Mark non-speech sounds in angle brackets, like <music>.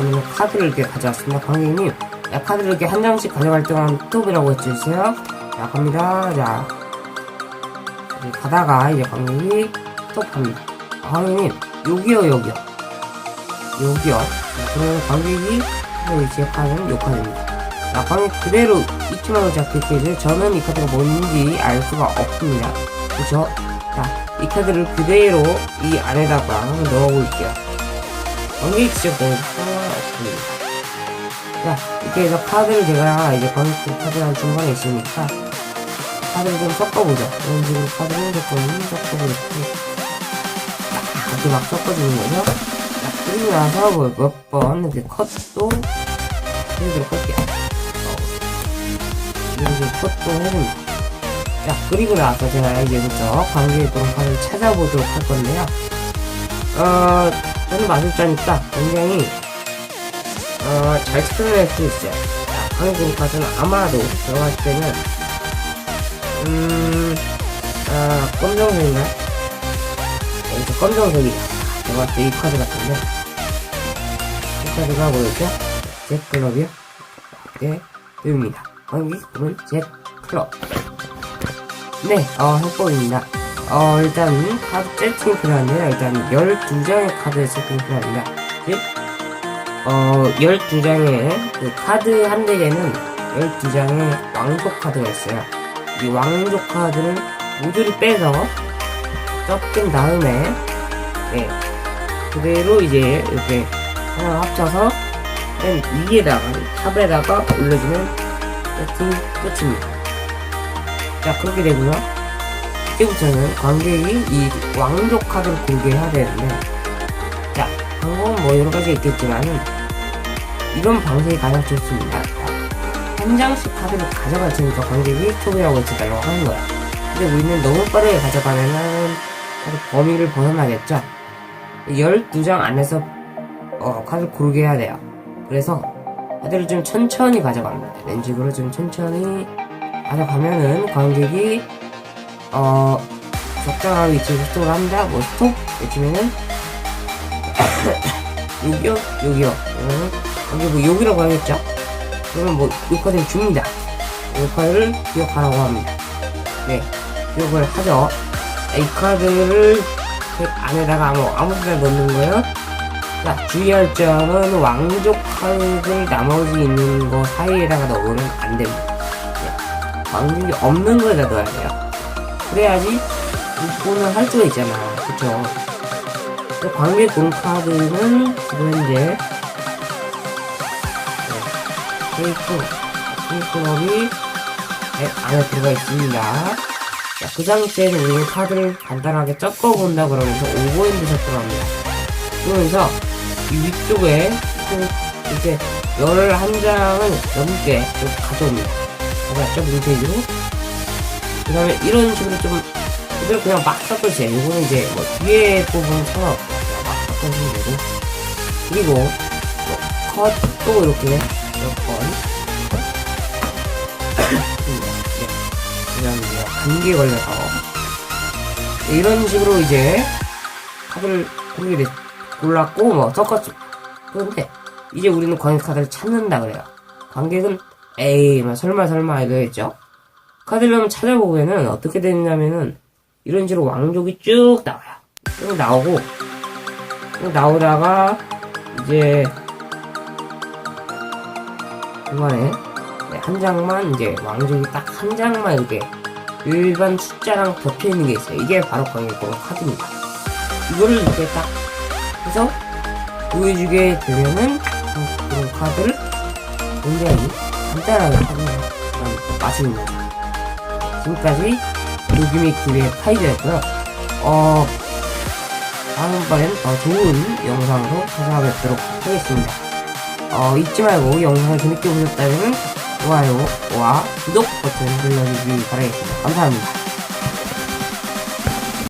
보면 카드를 이렇게 가져왔습니다. 관객님, 야, 카드를 이렇게 한 장씩 가져갈 때만 스톱이라고 해주세요. 자, 갑니다. 자, 가다가 이제 관객이 스톱합니다. 아, 관객님, 여기요, 여기요. 여기요. 자, 그러면 관객이 카드를 제압하는 요 카드입니다. 자, 관객 그대로 말고 잡힐게요. 저는 이 카드가 뭔지 알 수가 없습니다. 그쵸? 자, 이 카드를 그대로 이 안에다가 넣어볼게요. 상관없습니다. 자, 이렇게 해서 카드를 제가 이제 관객 카드랑 중간에 있으니까 카드를 좀 섞어보죠. 이런 식으로 카드를 조금 섞어보겠습니다. 이렇게 막 섞어주는 거죠. 자, 그리고 나서 뭐몇번 이렇게 컷도 이렇게 컷게요. 이렇게 컷도 해줍니다. 자, 그리고 나서 제가 이제부터 관계에 그런 카드를 찾아보도록 할 건데요. 어, 저는 마술자니까 굉장히, 어, 잘 찾아낼 수 있어요. 자, 관계 카드는 아마도 들어갈 때는, 음, 아, 검정색인가? 네, 이제 검정색이다. 제가 봤을 때이 카드 같은데. 이 카드가 뭐였죠? 잭클럽이요? 네, 여기입니다. 관계 그러면 잭클럽. 네, 어, 해보입니다. 어, 일단, 카드 세팅이 필요한데요. 일단, 12장의 카드 세팅이 필요합니다. 즉, 어, 12장의, 그 카드 한 덱에는 12장의 왕족 카드가 있어요. 이 왕족 카드를 모두를 빼서, 섞인 다음에, 네, 그대로 이제, 이렇게, 하나 합쳐서, 맨 위에다가, 탑에다가 올려주면, 세팅 끝입니다. 자 그렇게 되고요 이제부터는 관객이 이 왕족 카드를 고르게 해야 되는데 자 방법은 뭐 여러가지 있겠지만은 이런 방식이 가장 좋습니다. 자, 한 장씩 카드를 가져갈 테니까 관객이 소비라고 해달라고 하는 거야. 근데 우리는 너무 빠르게 가져가면은 카드 범위를 벗어나겠죠? 12장 안에서 어, 카드를 고르게 해야 돼요. 그래서 카드를 좀 천천히 가져갑니다. 식으로 좀 천천히 가져가면은 관객이 어 적당한 위치에서 스톱을 합니다. 뭐 스톱 외치면은 여기요 여기요 음, 여기 뭐 여기라고 하겠죠? 그러면 뭐 요카드를 줍니다. 요카드를 기억하라고 합니다. 네 기억을 하죠. 이 카드를 덱 안에다가 아무 아무 데나 넣는 거예요. 자 주의할 점은 왕족 카드를 나머지 있는 거 사이에다가 넣으면 안 됩니다. 광질이 없는 거에다 넣어야 돼요. 그래야지 이거는 할 수가 있잖아. 그쵸? 그 광질 공 카드는 지금 현재 네, 테이프, 테이프업이 안에 들어가 있습니다. 자, 그 상태에서 우리는 카드를 간단하게 섞어본다 그러면서 오버핸드 섞으로 합니다. 그러면서 이 위쪽에 그 이제 11장을 넘게 이렇게 가져옵니다. 맞죠? 문제로. 그 다음에 이런 식으로 좀, 그대로 그냥 막 섞으세요. 요거는 이제 뭐 뒤에 부분 상관없어요. 그냥 막 섞으시면 되고. 그리고, 뭐, 컷도 이렇게 몇 번. 네. <coughs> 그냥 이제 감기에 걸려서. 네, 이런 식으로 이제 카드를 고르게 됐, 골랐고, 뭐, 섞었죠. 그런데, 이제 우리는 관객 카드를 찾는다 그래요. 관객은 에이, 막 설마 설마 이거겠죠? 한번 찾아보면은 어떻게 되냐면은 이런 식으로 왕족이 쭉 나와요. 쭉 나오고 쭉 나오다가 이제 중간에 네, 한 장만 이제 왕족이 딱 한 장만 이렇게 일반 숫자랑 덮여 있는 게 있어요. 이게 바로 광역으로 카드입니다. 이거를 이렇게 딱 해서 보여주게 되면은 그런 카드를 굉장히 간단하게 하는 맛있는 거죠. 지금까지 요기미 TV의 파이즈였고요. 어, 다음번엔 더 좋은 영상으로 찾아뵙도록 하겠습니다. 어, 잊지 말고 영상을 재밌게 보셨다면 좋아요와 구독 버튼 눌러주시기 바라겠습니다. 감사합니다.